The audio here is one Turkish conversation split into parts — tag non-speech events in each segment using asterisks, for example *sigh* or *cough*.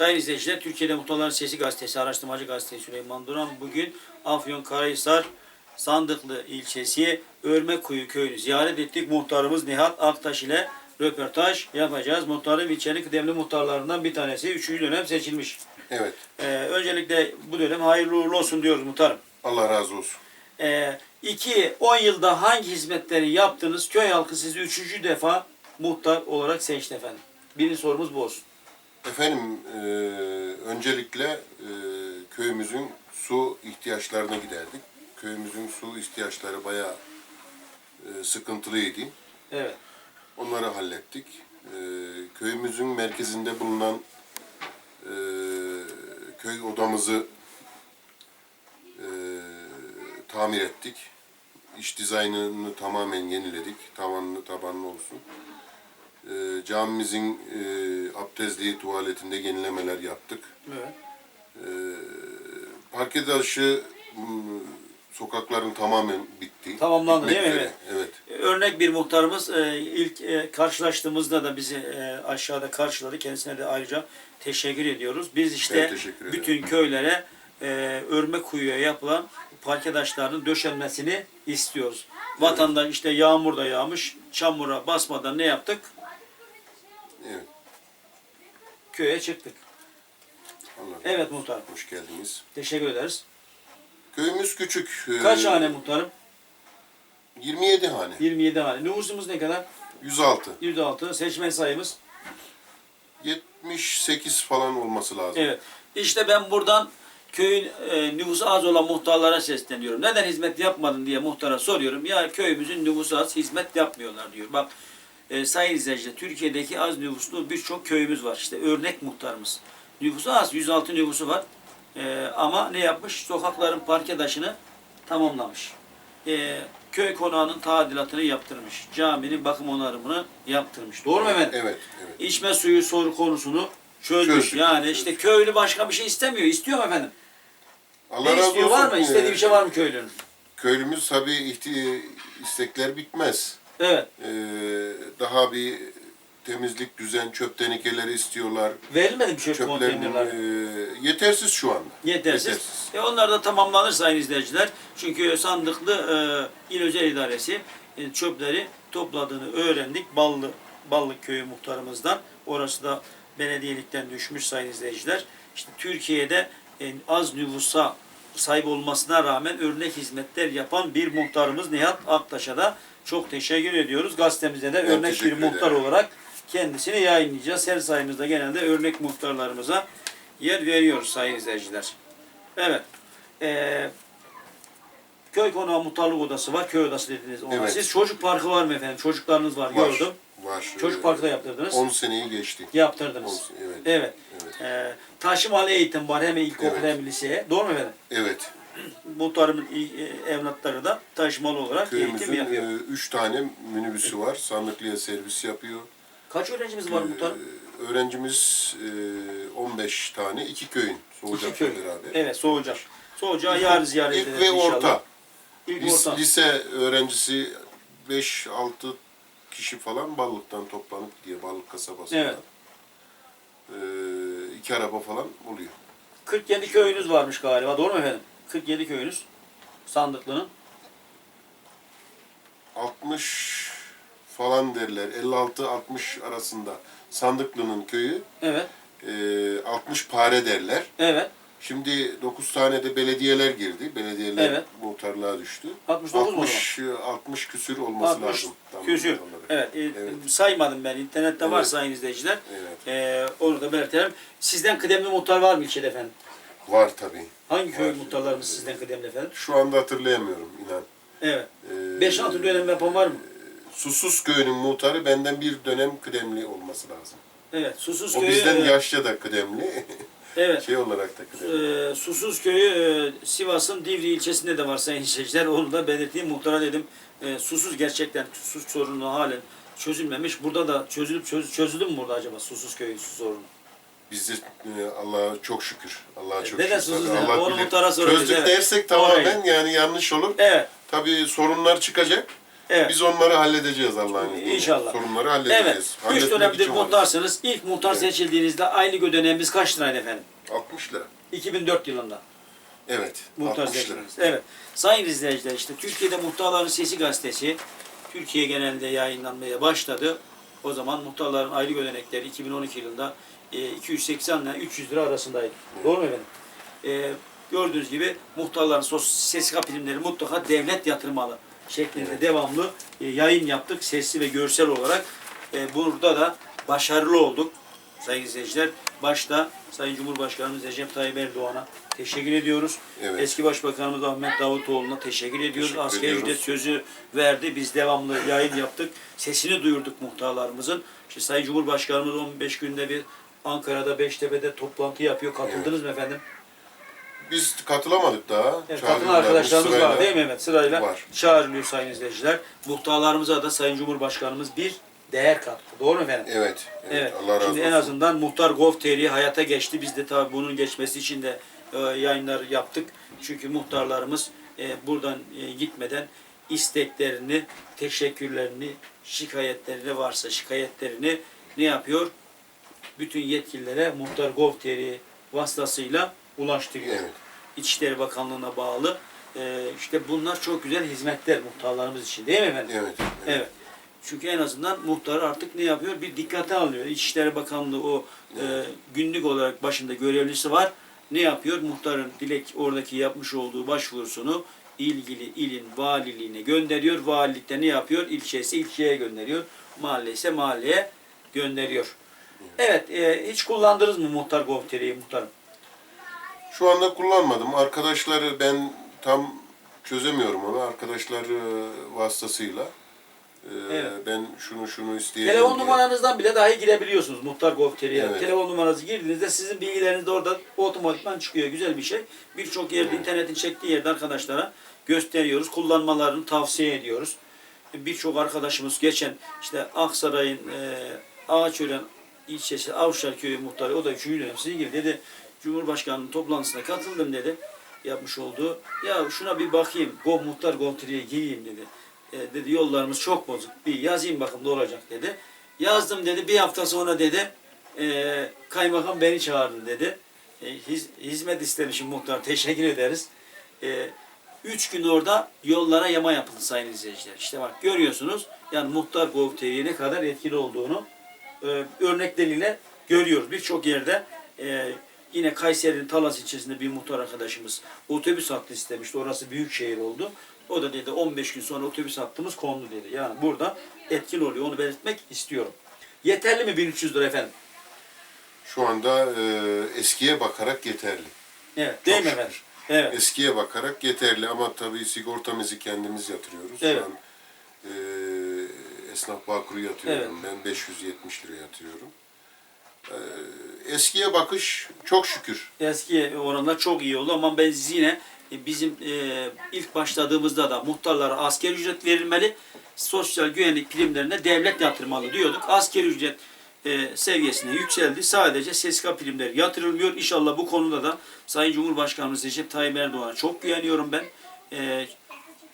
Sayın izleyiciler, Türkiye'de Muhtarların Sesi Gazetesi, Araştırmacı Gazetesi Süleyman Duran bugün Afyon Karahisar Sandıklı ilçesi Örmekuyu köyünü ziyaret ettik. Muhtarımız Nihat Aktaş ile röportaj yapacağız. Muhtarım ilçenin kıdemli muhtarlarından bir tanesi. Üçüncü dönem seçilmiş. Evet. Ee, öncelikle bu dönem hayırlı uğurlu olsun diyoruz muhtarım. Allah razı olsun. Ee, iki, on yılda hangi hizmetleri yaptınız? Köy halkı sizi üçüncü defa muhtar olarak seçti efendim. Birinci sorumuz bu olsun. Efendim e, öncelikle e, köyümüzün su ihtiyaçlarına giderdik. Köyümüzün su ihtiyaçları bayağı e, sıkıntılıydı. Evet. Onları hallettik. E, köyümüzün merkezinde bulunan e, köy odamızı e, tamir ettik. İç dizaynını tamamen yeniledik. Tavanlı tabanlı olsun. E, camimizin e, abdestliği tuvaletinde yenilemeler yaptık. Evet. Parke taşı sokakların tamamen bitti. Tamamlandı değil mi? Bitmek Evet. Evet. Örnek bir muhtarımız e, ilk e, karşılaştığımızda da bizi e, aşağıda karşıladı. Kendisine de ayrıca teşekkür ediyoruz. Biz işte bütün köylere e, örme kuyuya yapılan parke taşlarının döşenmesini istiyoruz. Vatandaş işte yağmur da yağmış, çamura basmadan ne yaptık? Evet. Köye çıktık. Razı Evet muhtarım. Hoş geldiniz. Teşekkür ederiz. Köyümüz küçük. Ee, Kaç hane muhtarım? 27 hane. 27 hane. Nüfusumuz ne kadar? 106. 106. Seçmen sayımız 78 falan olması lazım. Evet. İşte ben buradan köyün e, nüfusu az olan muhtarlara sesleniyorum. Neden hizmet yapmadın diye muhtara soruyorum. Ya köyümüzün nüfusu az, hizmet yapmıyorlar diyor. Bak e, sayın izleyiciler, Türkiye'deki az nüfuslu birçok köyümüz var. İşte örnek muhtarımız. Nüfusu az, 106 nüfusu var. E, ama ne yapmış? Sokakların parke taşını tamamlamış. E, köy konağının tadilatını yaptırmış. Caminin bakım onarımını yaptırmış. Doğru mu efendim? Evet, evet. İçme suyu soru konusunu çözdük. Çözdük, Yani çözdük. işte köylü başka bir şey istemiyor. İstiyor mu efendim? Allah ne razı istiyor? olsun. Var mı? İstediği bir şey var mı köylünün? Köylümüz tabii istekler bitmez. Evet. Ee, daha bir temizlik, düzen, çöp tenekeleri istiyorlar. Verilmedi bir şey Çöplerin konteynerler. e, yetersiz şu anda. Yetersiz. E onlar da tamamlanır sayın izleyiciler. Çünkü sandıklı e, İl Özel İdaresi e, çöpleri topladığını öğrendik. Ballı Ballı köyü muhtarımızdan. Orası da belediyelikten düşmüş sayın izleyiciler. İşte Türkiye'de e, az nüfusa sahip olmasına rağmen örnek hizmetler yapan bir muhtarımız Nihat Aktaş'a da çok teşekkür ediyoruz. Gazetemizde de Ben örnek bir muhtar ederim. olarak kendisini yayınlayacağız. Her sayımızda genelde örnek muhtarlarımıza yer veriyoruz sayın izleyiciler. Evet. Ee, köy konağı muhtarlık odası var. Köy odası dediniz ona. Evet. Siz çocuk parkı var mı efendim? Çocuklarınız var, Var. gördüm. Var. Çocuk Ee, parkı da yaptırdınız. 10 seneyi geçti. Yaptırdınız. On- evet. Evet. Evet. Ee, taşımalı eğitim var hem ilkokul Evet. hem liseye. Doğru mu efendim? Evet. Muhtarımın e, evlatları da taşımalı olarak eğitim Köyümüzün yapıyor. 3 tane minibüsü var. Sandıklıya servis yapıyor. Kaç öğrencimiz var muhtarım? Ee, öğrencimiz e, 15 tane. iki köyün. İki Soğucak'la köy. beraber. Evet, Soğucak. Soğucağı yarın ziyaret İlk ederiz ve inşallah. orta. İlk Lis- orta. lise öğrencisi 5-6 kişi falan Ballık'tan toplanıp diye Ballık kasabasında. Evet. Ee, iki araba falan oluyor. 47 köyünüz varmış galiba. Doğru mu efendim? 47 köyünüz. Sandıklı'nın. 60 falan derler. 56-60 arasında Sandıklı'nın köyü. Evet. e, 60 pare derler. Evet. Şimdi 9 tane de belediyeler girdi. Belediyeler Evet. muhtarlığa düştü. 69 mu 60, 60 küsür olması 60 lazım. Tam küsür. olarak. Evet, e, Evet. saymadım ben. İnternette var Evet. sayın izleyiciler. Evet. E, onu da belirtelim. Sizden kıdemli muhtar var mı ilçede efendim? Var tabii. Hangi köy Var. muhtarlarımız sizden kıdemli efendim? Şu anda hatırlayamıyorum inan. Evet. Ee, 5-6 dönem yapan var mı? Susuz köyünün muhtarı benden bir dönem kıdemli olması lazım. Evet. Susuz O köyü. bizden e, yaşça da kıdemli. *laughs* Evet. şey olarak da kıdemli. E, Susuz köyü e, Sivas'ın Divri ilçesinde de var sayın izleyiciler. Onu da belirteyim. Muhtara dedim. E, susuz gerçekten susuz sorunu halen çözülmemiş. Burada da çözülüp çöz, çözüldü mü burada acaba susuz köyü su sorunu? Biz de e, Allah'a çok şükür. Allah'a çok Neden şükür. ne? Allah Onu bilir. muhtara soracağız, Çözdük evet. dersek tamamen yani yanlış olur. Evet. Tabii sorunlar çıkacak. Evet. Biz onları halledeceğiz Allah'ın izniyle. İnşallah. Sorunları halledeceğiz. Evet. Üç Halletmek dönemdir için varız. muhtarsınız. İlk muhtar seçildiğinizde aylık ödeneğimiz kaç liraydı efendim? 60 lira. 2004 yılında. Evet. Muhtar 60 lira. seçildiniz. Evet. Sayın izleyiciler işte Türkiye'de Muhtarların Sesi gazetesi Türkiye genelinde yayınlanmaya başladı. O zaman muhtarların aylık ödenekleri 2012 yılında e, 280 ile 300 lira arasındaydı. Doğru mu efendim? E, gördüğünüz gibi muhtarların SSK primleri mutlaka devlet yatırmalı şeklinde devamlı e, yayın yaptık sesli ve görsel olarak. E, burada da başarılı olduk sayın izleyiciler. Başta Sayın Cumhurbaşkanımız Recep Tayyip Erdoğan'a teşekkür ediyoruz. Evet. Eski Başbakanımız Ahmet Davutoğlu'na teşekkür ediyoruz. Teşekkür Asgari ediyoruz. ücret sözü verdi. Biz devamlı yayın yaptık. Sesini duyurduk muhtarlarımızın. İşte Sayın Cumhurbaşkanımız 15 günde bir Ankara'da Beştepe'de toplantı yapıyor. Katıldınız mı efendim? Biz katılamadık daha. Evet, katılan arkadaşlarımız sırayla. var değil mi? Evet sırayla Var. çağrılıyor sayın izleyiciler. Muhtarlarımıza da Sayın Cumhurbaşkanımız bir değer kattı. Doğru mu efendim? Evet. Evet. Evet. Allah razı Şimdi olsun. en azından Muhtar Gov.tr hayata geçti. Biz de tabii bunun geçmesi için de e, yayınlar yaptık. Çünkü muhtarlarımız e, buradan e, gitmeden isteklerini, teşekkürlerini, şikayetlerini varsa şikayetlerini ne yapıyor? Bütün yetkililere Muhtar Gov.tr vasıtasıyla ulaştırıyor. Evet. İçişleri Bakanlığı'na bağlı. E, işte bunlar çok güzel hizmetler muhtarlarımız için değil mi efendim? Evet. Evet. Çünkü en azından muhtar artık ne yapıyor? Bir dikkate alıyor. İçişleri Bakanlığı o e, günlük olarak başında görevlisi var. Ne yapıyor? Muhtarın dilek oradaki yapmış olduğu başvurusunu ilgili ilin valiliğine gönderiyor. Valilikte ne yapıyor? İlçesi ilçeye gönderiyor. Mahalle ise mahalleye gönderiyor. Evet, e, hiç kullandınız mı muhtar Gov.tr'yi muhtarım? Şu anda kullanmadım. Arkadaşları ben tam çözemiyorum onu. Arkadaşlar e, vasıtasıyla. E, Evet. Ben şunu şunu isteyeceğim Telefon diye. numaranızdan bile dahi girebiliyorsunuz Muhtar Gov.tr'ye. Evet. Telefon numaranızı girdiğinizde sizin bilgileriniz de orada otomatikman çıkıyor. Güzel bir şey. Birçok yerde internetin çektiği yerde arkadaşlara gösteriyoruz. Kullanmalarını tavsiye ediyoruz. Birçok arkadaşımız geçen işte Aksaray'ın e, Ağaçören ilçesi Avşar köyü muhtarı o da 3. dönem sizin gibi dedi Cumhurbaşkanının toplantısına katıldım dedi yapmış olduğu. Ya şuna bir bakayım. Gov muhtar Gov.tr'ye gireyim dedi. E, dedi yollarımız çok bozuk. Bir yazayım bakın ne olacak dedi. Yazdım dedi. Bir hafta sonra dedi e, kaymakam beni çağırdı dedi. E, hiz- hizmet istemişim muhtar. Teşekkür ederiz. E, üç gün orada yollara yama yapıldı sayın izleyiciler. İşte bak görüyorsunuz yani muhtar Gov.tr'ye ne kadar etkili olduğunu e, örnekleriyle görüyoruz. Birçok yerde e, yine Kayseri'nin Talas ilçesinde bir muhtar arkadaşımız otobüs hattı istemişti. Orası büyük şehir oldu. O da dedi 15 gün sonra otobüs hattımız kondu dedi. Yani burada etkili oluyor. Onu belirtmek istiyorum. Yeterli mi 1300 lira efendim? Şu anda e, eskiye bakarak yeterli. Evet. Değil Çok mi şükür. efendim? Evet. Eskiye bakarak yeterli ama tabii sigortamızı kendimiz yatırıyoruz. Evet. Şu an e, esnaf bağkuru yatıyorum. Ben 570 lira yatıyorum. E, eskiye bakış çok şükür. Eski oranlar çok iyi oldu ama ben yine e, bizim e, ilk başladığımızda da muhtarlara asker ücret verilmeli, sosyal güvenlik primlerine devlet yatırmalı diyorduk. Asker ücret e, seviyesine yükseldi. Sadece SSK primleri yatırılmıyor. İnşallah bu konuda da Sayın Cumhurbaşkanımız Recep Tayyip Erdoğan'a çok güveniyorum ben. E,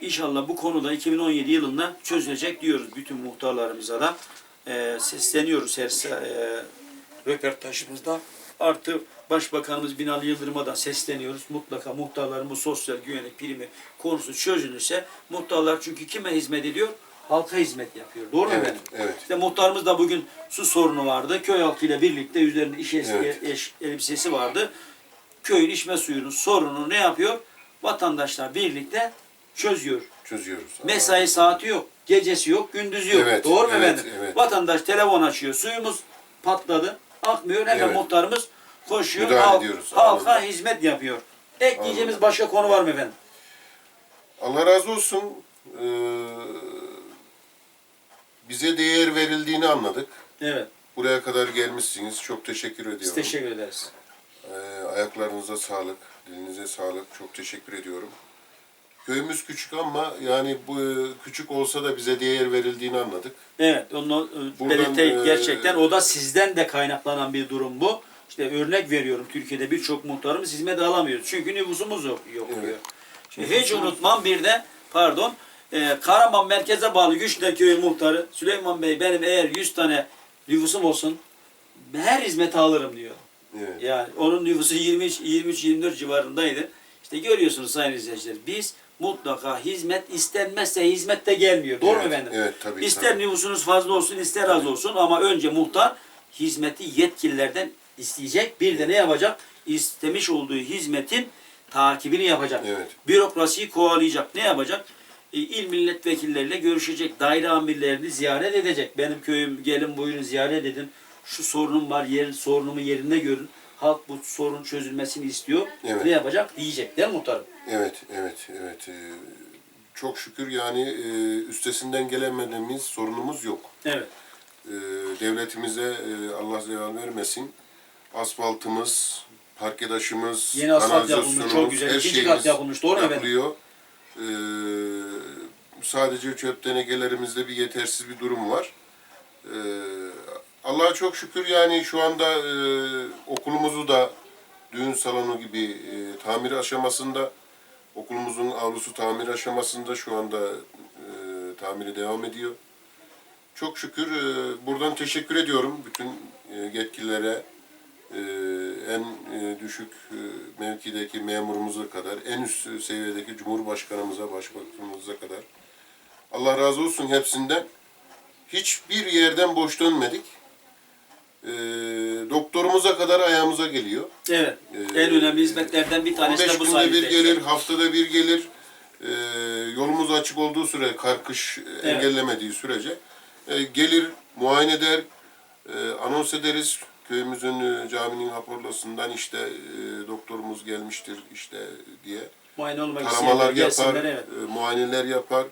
İnşallah bu konuda 2017 yılında çözülecek diyoruz bütün muhtarlarımıza da. E, sesleniyoruz her e, röportajımızda. Artı Başbakanımız Binali Yıldırım'a da sesleniyoruz. Mutlaka muhtarların bu sosyal güvenlik primi konusu çözülürse muhtarlar çünkü kime hizmet ediyor? Halka hizmet yapıyor. Doğru mu Evet, efendim? evet. İşte muhtarımız da bugün su sorunu vardı. Köy halkıyla birlikte üzerinde iş Evet. eş- elbisesi vardı. Köyün içme suyunun sorununu ne yapıyor? Vatandaşlar birlikte çözüyor. Çözüyoruz. Mesai saati yok, gecesi yok, gündüzü yok. Evet, Doğru mu evet, efendim? evet. Vatandaş telefon açıyor, suyumuz patladı, akmıyor. Hemen Evet. muhtarımız koşuyor, Müdahale halk- ediyoruz, halka anladım. hizmet yapıyor. Ekleyeceğimiz başka konu var mı efendim? Allah razı olsun. Ee, bize değer verildiğini anladık. Evet, Buraya kadar gelmişsiniz. Çok teşekkür ediyorum. biz teşekkür ederiz. Ee, ayaklarınıza sağlık, dilinize sağlık. Çok teşekkür ediyorum. Köyümüz küçük ama yani bu küçük olsa da bize değer verildiğini anladık. Evet, onu e, belirteyim. e, Gerçekten o da sizden de kaynaklanan bir durum bu. İşte örnek veriyorum Türkiye'de birçok muhtarımız hizmet alamıyor. Çünkü nüfusumuz yok, yok Evet. diyor. Şimdi hiç unutmam bir de pardon e, Karaman merkeze bağlı Güçler Köyü muhtarı Süleyman Bey benim eğer 100 tane nüfusum olsun her hizmeti alırım diyor. Evet. Yani onun nüfusu 23 23 24 civarındaydı. İşte görüyorsunuz sayın izleyiciler. Biz mutlaka hizmet istenmezse hizmet de gelmiyor. Doğru mu Evet, efendim? evet, tabii, İster tabii. nüfusunuz fazla olsun ister az olsun ama önce muhtar hizmeti yetkililerden isteyecek. Bir de ne yapacak? İstemiş olduğu hizmetin takibini yapacak. Evet. Bürokrasiyi kovalayacak. Ne yapacak? E, İl milletvekilleriyle görüşecek. Daire amirlerini ziyaret edecek. Benim köyüm gelin buyurun ziyaret edin. Şu sorunum var. Yer, sorunumu yerinde görün. Halk bu sorun çözülmesini istiyor. Evet. Ne yapacak? Diyecek. Değil mi muhtarım? Evet, evet, evet. Ee, çok şükür yani e, üstesinden gelemediğimiz sorunumuz yok. Evet. Ee, devletimize e, Allah zeval vermesin. Asfaltımız, parkedaşımız, Yeni asfalt yapılmış, çok güzel. her İkinci şeyimiz kat yapılmış, doğru mu efendim? yapılıyor. Ee, sadece çöp tenekelerimizde bir yetersiz bir durum var. Ee, Allah'a çok şükür yani şu anda e, okulumuzu da düğün salonu gibi e, tamir aşamasında okulumuzun avlusu tamir aşamasında şu anda e, tamiri devam ediyor. Çok şükür e, buradan teşekkür ediyorum bütün e, yetkililere, e, en e, düşük e, mevkideki memurumuza kadar, en üst seviyedeki Cumhurbaşkanımıza, Başbakanımıza kadar. Allah razı olsun hepsinden. Hiçbir yerden boş dönmedik. E, doktorumuza kadar ayağımıza geliyor. Evet. Ee, en önemli hizmetlerden bir tanesi 15 de bu günde sayın bir izleyiciler. gelir, haftada bir gelir. Ee, yolumuz açık olduğu süre, karkış Evet. engellemediği sürece e, gelir, muayene eder, e, anons ederiz. Köyümüzün e, caminin raporlasından işte e, doktorumuz gelmiştir işte diye Muayene olmak taramalar yapar. Evet. e, muayeneler yapar.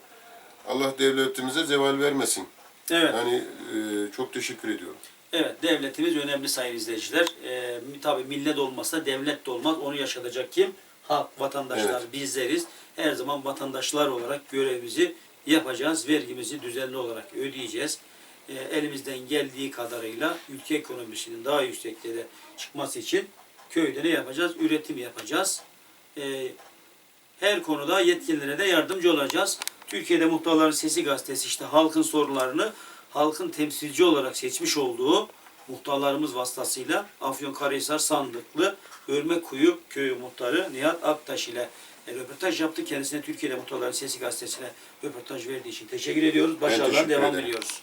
Allah devletimize zeval vermesin. Evet. Yani e, çok teşekkür ediyorum. Evet, devletimiz önemli sayın izleyiciler. Ee, tabii millet olmazsa devlet de olmaz. Onu yaşatacak kim? Halk, vatandaşlar, Evet. bizleriz. Her zaman vatandaşlar olarak görevimizi yapacağız. Vergimizi düzenli olarak ödeyeceğiz. Ee, elimizden geldiği kadarıyla ülke ekonomisinin daha yükseklere çıkması için köyde ne yapacağız? Üretim yapacağız. Ee, her konuda yetkililere de yardımcı olacağız. Türkiye'de Muhtarların Sesi gazetesi işte halkın sorunlarını halkın temsilci olarak seçmiş olduğu muhtarlarımız vasıtasıyla Afyonkarahisar Sandıklı Örmekkuyu Köyü Muhtarı Nihat Aktaş ile e, röportaj yaptı. Kendisine Türkiye'de Muhtarların Sesi gazetesine röportaj verdiği için teşekkür ediyoruz. Başarılar teşekkür devam ederim. ediyoruz.